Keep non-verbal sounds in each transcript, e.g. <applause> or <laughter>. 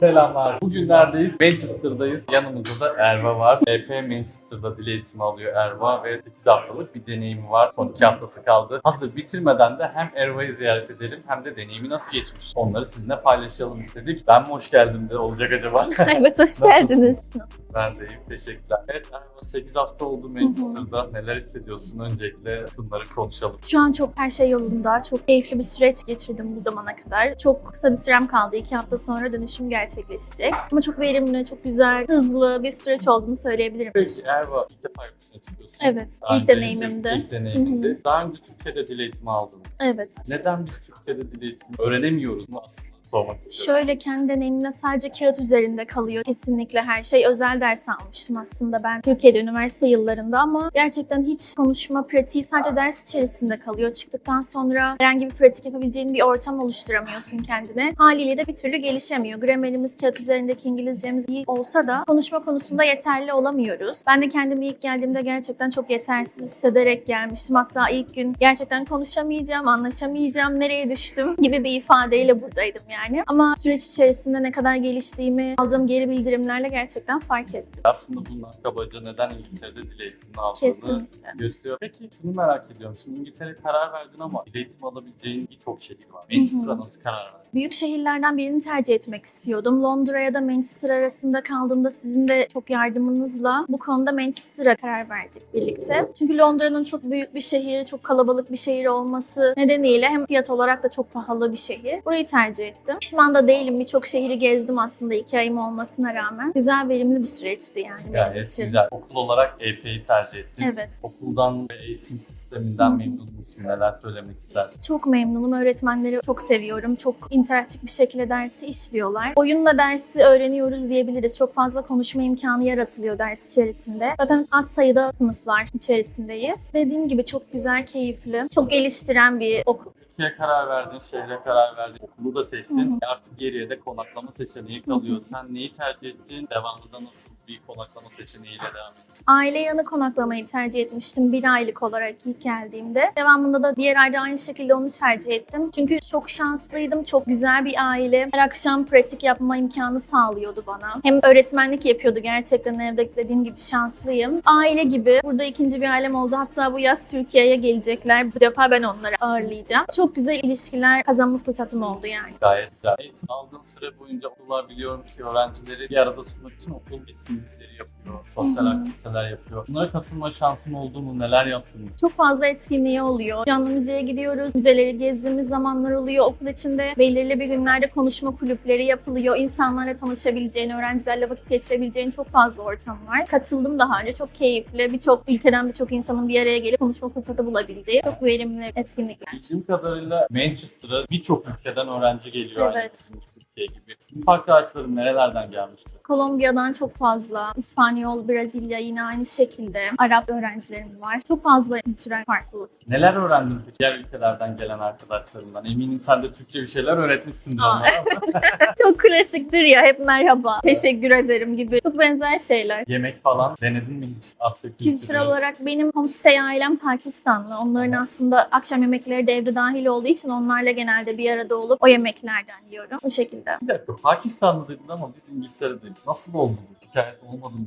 Selamlar. Bugün neredeyiz? Manchester'dayız. Yanımızda da Erva var. EP Manchester'da dil eğitimi alıyor Erva ve 8 haftalık bir deneyimi var. Son 2 haftası kaldı. Hazır bitirmeden de hem Erva'yı ziyaret edelim hem de deneyimi nasıl geçmiş. Onları sizinle paylaşalım istedik. Ben mi hoş geldim de olacak acaba? <laughs> <laughs> evet hoş geldiniz. Nasılsınız? ben de iyiyim. Teşekkürler. Evet Erva 8 hafta oldu Manchester'da. Neler hissediyorsun? Öncelikle bunları konuşalım. Şu an çok her şey yolunda. Çok keyifli bir süreç geçirdim bu zamana kadar. Çok kısa bir sürem kaldı. İki hafta sonra dönüşüm gerçekleşecek. Ama çok verimli, çok güzel, hızlı bir süreç olduğunu söyleyebilirim. Peki Erva ilk defa yurt dışına çıkıyorsun. Evet, Daha ilk önce deneyimimdi. İlk deneyimimdi. Daha önce Türkiye'de dil eğitimi aldın. Evet. Neden biz Türkiye'de dil eğitimi öğrenemiyoruz mu aslında sormak istiyorum. Şöyle kendi deneyimimde sadece kağıt üzerinde kalıyor. Kesinlikle her şey. Özel ders almıştım aslında ben Türkiye'de üniversite yıllarında ama gerçekten hiç konuşma pratiği sadece ders içerisinde kalıyor. Çıktıktan sonra herhangi bir pratik yapabileceğin bir ortam oluşturamıyorsun kendine. Haliyle de bir türlü gelişemiyor. Gramerimiz, kağıt üzerindeki İngilizcemiz iyi olsa da konuşma konusunda yeterli olamıyoruz. Ben de kendimi ilk geldiğimde gerçekten çok yetersiz hissederek gelmiştim. Hatta ilk gün gerçekten konuşamayacağım, anlaşamayacağım, nereye düştüm gibi bir ifadeyle buradaydım yani. Ama süreç içerisinde ne kadar geliştiğimi aldığım geri bildirimlerle gerçekten fark ettim. Aslında bundan kabaca neden İngiltere'de dil eğitimini aldığını Kesinlikle. gösteriyor. Peki şunu merak ediyorum. Şimdi İngiltere'ye karar verdin ama dil eğitimi alabileceğin birçok şehir var. Manchester'a nasıl karar verdin? Büyük şehirlerden birini tercih etmek istiyordum. Londra ya da Manchester arasında kaldığımda sizin de çok yardımınızla bu konuda Manchester'a karar verdik birlikte. Çünkü Londra'nın çok büyük bir şehir, çok kalabalık bir şehir olması nedeniyle hem fiyat olarak da çok pahalı bir şehir. Burayı tercih ettim. Pişman da değilim. Birçok şehri gezdim aslında iki ayım olmasına rağmen. Güzel, verimli bir süreçti yani Gayet için. güzel. Okul olarak EP'yi tercih ettin. Evet. Okuldan ve eğitim sisteminden memnun musun? Neler söylemek istersin? Çok memnunum. Öğretmenleri çok seviyorum. Çok interaktif bir şekilde dersi işliyorlar. Oyunla dersi öğreniyoruz diyebiliriz. Çok fazla konuşma imkanı yaratılıyor ders içerisinde. Zaten az sayıda sınıflar içerisindeyiz. Dediğim gibi çok güzel, keyifli, çok geliştiren bir okul. Ülkeye karar verdin, şehre karar verdin, okulu da seçtin. Artık geriye de konaklama seçeneği kalıyor. Sen neyi tercih ettin? Devamında nasıl bir konaklama seçeneğiyle devam ettin? Aile yanı konaklamayı tercih etmiştim bir aylık olarak ilk geldiğimde. Devamında da diğer ayda aynı şekilde onu tercih ettim. Çünkü çok şanslıydım. Çok güzel bir aile. Her akşam pratik yapma imkanı sağlıyordu bana. Hem öğretmenlik yapıyordu gerçekten evde dediğim gibi şanslıyım. Aile gibi. Burada ikinci bir ailem oldu. Hatta bu yaz Türkiye'ye gelecekler. Bu defa ben onları ağırlayacağım. Çok güzel ilişkiler kazanma fırsatım oldu yani. Gayet güzel. Eğitim aldığın süre boyunca okullar biliyorum ki öğrencileri bir arada tutmak için okul etkinlikleri yapıyor, sosyal aktiviteler yapıyor. Bunlara katılma şansın oldu mu? Neler yaptınız? Çok fazla etkinliği oluyor. Canlı müzeye gidiyoruz. Müzeleri gezdiğimiz zamanlar oluyor. Okul içinde belirli bir günlerde konuşma kulüpleri yapılıyor. İnsanlarla tanışabileceğin, öğrencilerle vakit geçirebileceğin çok fazla ortam var. Katıldım daha önce. Çok keyifli. Birçok ülkeden birçok insanın bir araya gelip konuşma fırsatı bulabildiği çok verimli etkinlikler. Bildiğim kadarıyla Manchester'a birçok ülkeden öğrenci geliyor. aynı Evet. bizim Türkiye gibi. Sınıf arkadaşların nerelerden gelmişti? Kolombiya'dan çok fazla, İspanyol, Brezilya yine aynı şekilde. Arap öğrencilerim var. Çok fazla kültürel farklılık. Neler öğrendin peki diğer ülkelerden gelen arkadaşlarından? Eminim sen de Türkçe bir şeyler öğretmişsindir Aa, onlara <laughs> çok klasiktir ya hep merhaba, teşekkür ederim gibi. Çok benzer şeyler. yemek falan denedin mi hiç? Afrika Kültürel olarak benim homestay ailem Pakistanlı. Onların aslında akşam yemekleri de evde dahil olduğu için onlarla genelde bir arada olup o yemeklerden yiyorum. Bu şekilde. Bir dakika Pakistanlı dedin ama biz İngiltere'deyiz. Nasıl oldu bu? Şikayet olmadı mı?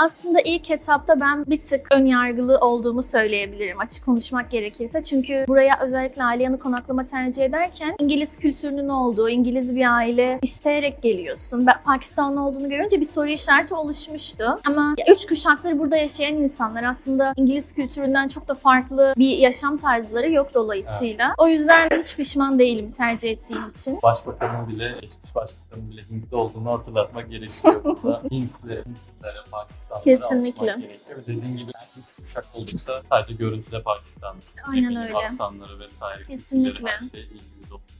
Aslında ilk etapta ben bir tık ön yargılı olduğumu söyleyebilirim açık konuşmak gerekirse. Çünkü buraya özellikle aile yanı konaklama tercih ederken İngiliz kültürünün olduğu, İngiliz bir aile isteyerek geliyorsun. Ben Pakistanlı olduğunu görünce bir soru işareti oluşmuştu. Ama ya üç kuşaktır burada yaşayan insanlar aslında İngiliz kültüründen çok da farklı bir yaşam tarzları yok dolayısıyla. O yüzden hiç pişman değilim tercih ettiğim için. Başbakanın bile, geçmiş başbakanın bile Hintli olduğunu hatırlatmak gerekiyor. <laughs> Hintli, Hintlilere, Pakistanlılara Kesinlikle. alışmak gerekiyor. Dediğin gibi hiç kuşak olursa sadece görüntüde Pakistanlı. Aynen öyle. Aksanları vesaire. Kesinlikle. her şey ilgili.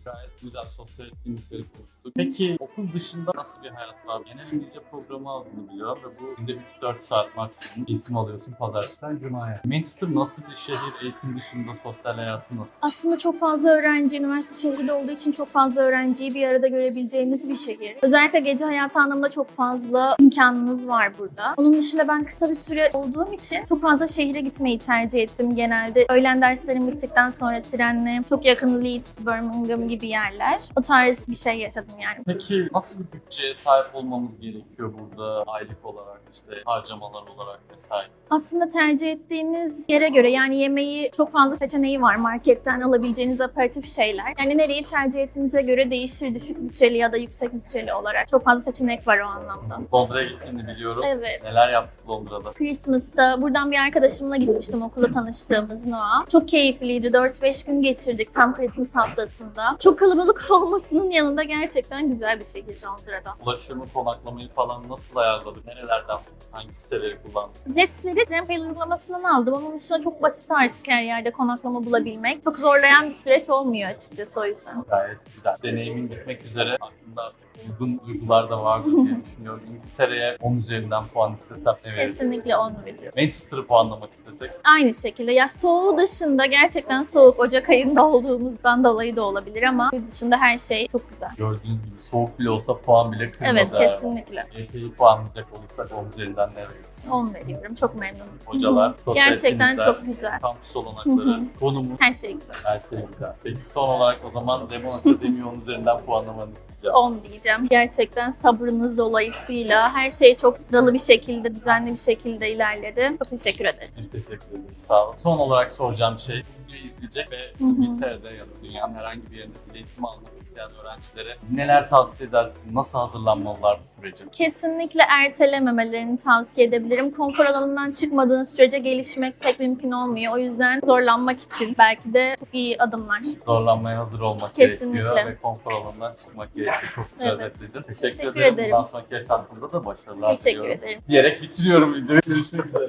Gayet güzel sosyal etkinlikleri konuştuk. Peki okul dışında nasıl bir hayat var? Genel İngilizce programı aldığını biliyorum ve bu günde 3-4 saat maksimum eğitim alıyorsun pazartesinden cumaya. Manchester nasıl bir şehir? Eğitim dışında sosyal hayatı nasıl? Aslında çok fazla öğrenci, üniversite şehri olduğu için çok fazla öğrenciyi bir arada görebileceğiniz bir şehir. Özellikle gece hayatı anlamında çok fazla imkanınız var burada. Onun dışında ben kısa bir süre olduğum için çok fazla şehre gitmeyi tercih ettim genelde. Öğlen derslerim bittikten sonra trenle çok yakın Leeds, Birmingham gibi yerler. O tarz bir şey yaşadım yani. Peki nasıl bir bütçeye sahip olmamız gerekiyor burada aylık olarak işte harcamalar olarak vesaire? Aslında tercih ettiğiniz yere göre yani yemeği çok fazla seçeneği var marketten alabileceğiniz aperatif şeyler. Yani nereyi tercih ettiğinize göre değişir düşük bütçeli ya da yüksek bütçeli olarak. Çok fazla seçenek var o anlamda. Londra'ya gittiğini biliyorum. Evet. Neler yaptık Londra'da? Christmas'ta buradan bir arkadaşımla gitmiştim okula tanıştığımız Noah. Çok keyifliydi. 4-5 gün geçirdik tam Christmas haftasında. Çok kalabalık olmasının yanında gerçekten güzel bir şehir Londra'da. Ulaşımı, konaklamayı falan nasıl ayarladık? Nerelerden, hangi siteleri kullandık? Biletleri Trampel uygulamasından aldım. Onun dışında çok basit artık her yerde konaklama bulabilmek. Çok zorlayan bir süreç olmuyor açıkçası o yüzden. Gayet güzel. Deneyimin bitmek üzere aklımda artık uygun duygular da vardır diye <laughs> düşünüyorum. İngiltere'ye 10 üzerinden puan istesem ne verirsin? Kesinlikle 10 veriyorum. Manchester'ı puanlamak istesek Aynı şekilde. Ya soğuğu dışında gerçekten soğuk. Ocak ayında olduğumuzdan dolayı da olabilir ama dışında her şey çok güzel. gördüğünüz gibi soğuk bile olsa puan bile kırmaz. Evet kesinlikle. EP'yi puanlayacak olursak 10 üzerinden ne verirsin? 10 veriyorum. Çok memnunum. Hocalar, sosyal Gerçekten çok güzel. kampüs olanakları, konumu Her şey güzel. her şey güzel. Peki son olarak o zaman Demon Akademi 10 üzerinden puanlamanı isteyeceğim. 10 diyeceğim. Gerçekten sabrınız dolayısıyla her şey çok sıralı bir şekilde, düzenli bir şekilde ilerledi. Çok teşekkür ederim. Biz teşekkür ederiz. Sağ olun. Son olarak soracağım şey, videoyu izleyecek ve. İngiltere'de ya da dünyanın herhangi bir yerinde dil eğitimi almak isteyen öğrencilere neler tavsiye edersin? Nasıl hazırlanmalılar bu sürece? Kesinlikle ertelememelerini tavsiye edebilirim. Konfor alanından çıkmadığın sürece gelişmek pek mümkün olmuyor. O yüzden zorlanmak için belki de çok iyi adımlar. Zorlanmaya hazır olmak Kesinlikle. gerekiyor ve konfor alanından çıkmak gerekiyor. Çok güzel Evet. özetledin. Teşekkür, Teşekkür ederim. ederim. Bundan sonraki yaşantında da başarılar Teşekkür diliyorum. ederim. Diyerek bitiriyorum videoyu. Görüşmek üzere.